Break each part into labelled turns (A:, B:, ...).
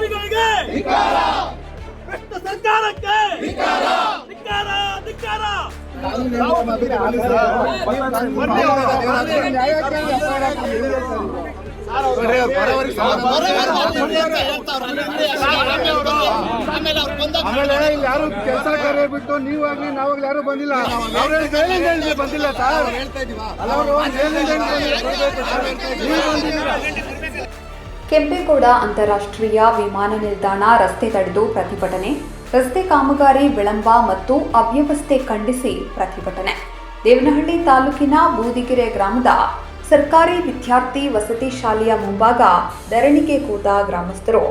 A: ಅಧಿಕಾರಿಗಳಿಗೆ ಭ್ರಷ್ಟ ಸರ್ಕಾರಕ್ಕೆ ಧಿಕ್ಕಾರ ಧಿಕ್ಕಾರ
B: ಆಮೇಲೆ ಯಾರು ಕೆಲಸ ಕಾರ್ಯ ಬಿಟ್ಟು ನೀವಾಗ್ಲಿ ನಾವಾಗ್ಲಿ ಯಾರು ಬಂದಿಲ್ಲ. ಬಂದಿಲ್ಲ ಸರ್.
C: ಕೆಂಪೇಗೌಡ ಅಂತಾರಾಷ್ಟ್ರೀಯ ವಿಮಾನ ನಿಲ್ದಾಣ ರಸ್ತೆ ತಡೆದು ಪ್ರತಿಭಟನೆ, ರಸ್ತೆ ಕಾಮಗಾರಿ ವಿಳಂಬ ಮತ್ತು ಅವ್ಯವಸ್ಥೆ ಖಂಡಿಸಿ ಪ್ರತಿಭಟನೆ. ದೇವನಹಳ್ಳಿ ತಾಲೂಕಿನ ಬೂದಿಗೆರೆ ಗ್ರಾಮದ ಸರ್ಕಾರಿ ವಿದ್ಯಾರ್ಥಿ ವಸತಿ ಶಾಲೆಯ ಮುಂಭಾಗ ಧರಣಿಗೆ ಕೂತ ಗ್ರಾಮಸ್ಥರು.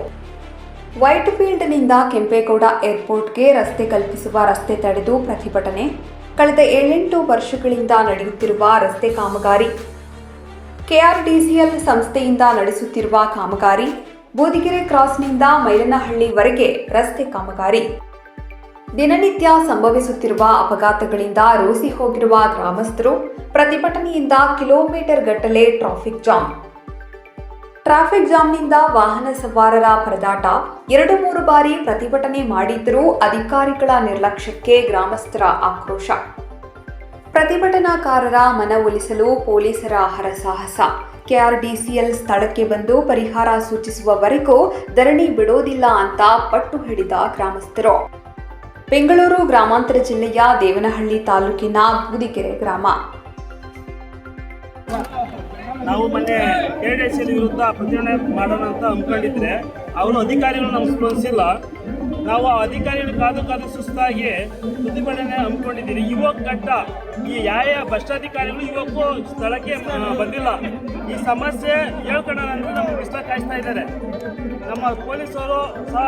C: ವೈಟ್ ಫೀಲ್ಡ್ನಿಂದ ಕೆಂಪೇಗೌಡ ಏರ್ಪೋರ್ಟ್ಗೆ ರಸ್ತೆ ಕಲ್ಪಿಸುವ ರಸ್ತೆ ತಡೆದು ಪ್ರತಿಭಟನೆ. ಕಳೆದ ಏಳೆಂಟು ವರ್ಷಗಳಿಂದ ನಡೆಯುತ್ತಿರುವ ರಸ್ತೆ ಕಾಮಗಾರಿ ಕೆಆರ್ಡಿಸಿಎಲ್ ಸಂಸ್ಥೆಯಿಂದ ನಡೆಸುತ್ತಿರುವ ಕಾಮಗಾರಿ ಬೂದಿಗೆರೆ ಕ್ರಾಸ್ನಿಂದ ಮೈಲನಹಳ್ಳಿವರೆಗೆ ರಸ್ತೆ ಕಾಮಗಾರಿ. ದಿನನಿತ್ಯ ಸಂಭವಿಸುತ್ತಿರುವ ಅಪಘಾತಗಳಿಂದ ರೋಸಿ ಹೋಗಿರುವ ಗ್ರಾಮಸ್ಥರು ಪ್ರತಿಭಟನೆಯಿಂದ ಕಿಲೋಮೀಟರ್ ಗಟ್ಟಲೆ ಟ್ರಾಫಿಕ್ ಜಾಮ್. ಟ್ರಾಫಿಕ್ ಜಾಮ್ನಿಂದ ವಾಹನ ಸವಾರರ ಪರದಾಟ, ಎರಡು ಮೂರು ಬಾರಿ ಪ್ರತಿಭಟನೆ ಮಾಡಿದ್ದರೂ ಅಧಿಕಾರಿಗಳ ನಿರ್ಲಕ್ಷ್ಯಕ್ಕೆ ಗ್ರಾಮಸ್ಥರ ಆಕ್ರೋಶ. ಪ್ರತಿಭಟನಾಕಾರರ ಮನವೊಲಿಸಲು ಪೊಲೀಸರ ಹರಸಾಹಸ ಕೆಆರ್ಡಿಸಿಎಲ್ ಸ್ಥಳಕ್ಕೆ ಬಂದು ಪರಿಹಾರ ಸೂಚಿಸುವವರೆಗೂ ಧರಣಿ ಬಿಡೋದಿಲ್ಲ ಅಂತ ಪಟ್ಟು ಹಿಡಿದ ಗ್ರಾಮಸ್ಥರು. ಬೆಂಗಳೂರು ಗ್ರಾಮಾಂತರ ಜಿಲ್ಲೆಯ ದೇವನಹಳ್ಳಿ ತಾಲೂಕಿನ ಬೂದಿಕೆರೆ ಗ್ರಾಮ.
A: ನಾವು ಮೊನ್ನೆ ವಿರುದ್ಧ ಪ್ರತಿಭಟನೆ ಮಾಡೋಣ ಅಂತ ಅಂದ್ಕೊಂಡಿದ್ರೆ ಅವರು ಅಧಿಕಾರಿಗಳು ನಮ್ಗೆ ಸ್ಪಂದಿಸಿಲ್ಲ ನಾವು ಅಧಿಕಾರಿಗಳು ಕಾದು ಕಾದು ಸುಸ್ತಾಗಿ ಪ್ರತಿಭಟನೆ ಹಮ್ಮಿಕೊಂಡಿದ್ದೀರಿ. ಇವಾಗ ಘಟ್ಟ ಈ ಯಾವ ಭ್ರಷ್ಟಾಧಿಕಾರಿಗಳು ಇವಕ್ಕೂ ಸ್ಥಳಕ್ಕೆ ಬಂದಿಲ್ಲ. ಈ ಸಮಸ್ಯೆ ಹೇಳ್ಕೊಳ್ಳೋಣ ಅಂದ್ರೆ ನಮ್ಗೆ ಇಷ್ಟ ಕಾಯಿಸ್ತಾ ಇದ್ದಾರೆ. ನಮ್ಮ ಪೊಲೀಸರು ಸಹ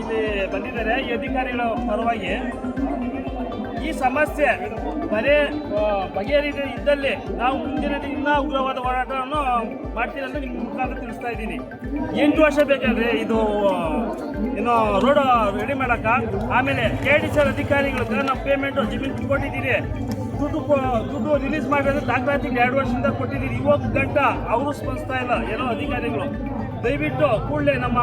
A: ಇಲ್ಲಿ ಬಂದಿದ್ದಾರೆ ಈ ಅಧಿಕಾರಿಗಳ ಪರವಾಗಿ. ಈ ಸಮಸ್ಯೆ ಬರೇ ಬಗೆಹರಿದ ಇದ್ದಲ್ಲಿ ನಾವು ಮುಂದಿನ ದಿನ ಉಗ್ರವಾದ ಹೋರಾಟವನ್ನು ಮಾಡ್ತೀವಿ ಅಂತ ನಿಮ್ಮ ಮುಖಾಂತರ ತಿಳಿಸ್ತಾ ಇದ್ದೀನಿ. ಎಂಟು ವರ್ಷ ಬೇಕಾದ್ರೆ ಇದು ಇನ್ನು ಏನು ರೋಡ್ ರೆಡಿ ಮಾಡಕ್ಕ. ಆಮೇಲೆ ಕೆ ಡಿ ಸಿ ಅಧಿಕಾರಿಗಳಿಗೆ ನಾವು ಪೇಮೆಂಟು ಜಮೀನು ಕೊಟ್ಟಿದ್ದೀರಿ ದುಡ್ಡು ದುಡ್ಡು ರಿಲೀಸ್ ಮಾಡಿದ್ರೆ ದಾಖಲಾತಿ ಎರಡು ವರ್ಷದಿಂದ ಕೊಟ್ಟಿದ್ದೀರಿ ಇವಾಗ ಗಂಟ ಅವರು ಸ್ಪಂದಿಸ್ತಾ ಇಲ್ಲ, ಏನೋ ಅಧಿಕಾರಿಗಳು. ದಯವಿಟ್ಟು ಕೂಡಲೇ ನಮ್ಮ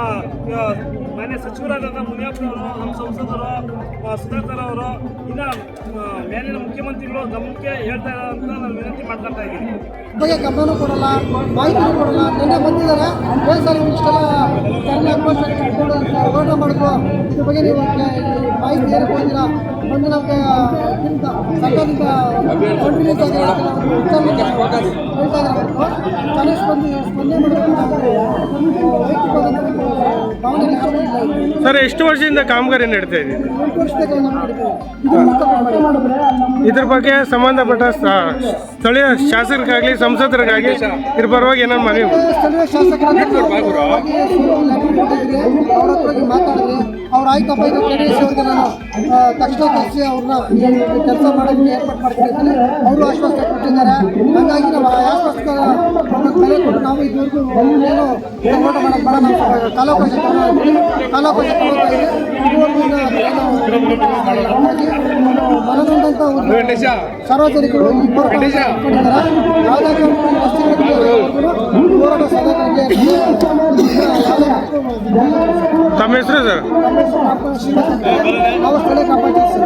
A: ಮಾನ್ಯ ಸಚಿವರಾದಂಥ ಮುನಿಯಪ್ಪನವರು ನಮ್ಮ ಸಂಸದರು ಸುಧಾಕರ್ ಅವರು, ಇನ್ನು ಮೇಲಿನ ಮುಖ್ಯಮಂತ್ರಿಗಳು ಗಮನಕ್ಕೆ ಹೇಳ್ತಾ ಇರೋದಂತ ನಾನು ವಿನಂತಿ ಮಾಡ್ಕೊಳ್ತಾ ಇದ್ದೀನಿ.
B: ಬಗ್ಗೆ ಗಮನ ಕೊಡಲ್ಲ ಮಾಹಿತಿ ಕೊಡಲ್ಲ. ನಿನ್ನೆ ಬಂದಿದ್ದಾರೆ ಏನ್ ಸರ್ ನೀವು ಇಷ್ಟೆಲ್ಲ ಹೋರಾಟ ಮಾಡಿದ್ರು. ಇದ್ರ ಬಗ್ಗೆ ನೀವು ಮಾಹಿತಿ ಏನು ಬಂದು ನಮಗೆ ಸರ್ಕಾರದಿಂದ ಕಂಟಿನ್ಯೂಸ್ ವಿಚಾರದಲ್ಲಿ ಹೇಳ್ತಾ ಇದ್ದಾರೆ. ಸ್ಪಂದಿ ಸ್ಪಂದನೆ ಮಾಡಬೇಕು ಭಾವನೆ.
D: ಸರ್, ಎಷ್ಟು ವರ್ಷದಿಂದ ಕಾಮಗಾರಿ ನಡೀತಾ ಇದೆ? ಇದ್ರ ಬಗ್ಗೆ ಸಂಬಂಧಪಟ್ಟ ಸ್ಥಳೀಯ ಶಾಸಕರಿಗಾಗಲಿ ಸಂಸದರಿಗಾಗಿ ಇದ್ರ ಪರವಾಗಿ ಏನಾದ್ರು ಮನವಿ
B: ಸ್ಥಳೀಯ ಶಾಸಕರ ಅವ್ರ ಹತ್ರ ಹೋಗಿ ಮಾತಾಡಿದ್ರೆ ಅವ್ರು ಆಯ್ತಪ್ಪ ಇದು ನಾನು ತಕ್ಷಣ ಕಳಿಸಿ ಅವ್ರನ್ನ ಕೆಲಸ ಮಾಡೋದಕ್ಕೆ ಏರ್ಪಾಟ್ ಮಾಡ್ತೀನಿ ಅವರು ಆಶ್ವಾಸನೆ ಹಾಗಾಗಿ ನಾವು ಕೊಟ್ಟು ಇದುವರೆಗೂ ಏನು ಹೋರಾಟ ಬೇಡ ಕಾಲಾವಕಾಶ ಕಾಲಾವಕಾಶ ತಗೊಳ್ತಾ ಇದೆ ಸಾರ್ವಜನಿಕರು. ಯಾವುದೇ ಹೋರಾಟ
D: ತಮ್ಮ ಹೆಸರು ಸರ್?
B: ನಾವು ಸ್ಥಳೀಯ ಕಾಪಾಡ್ತೀವಿ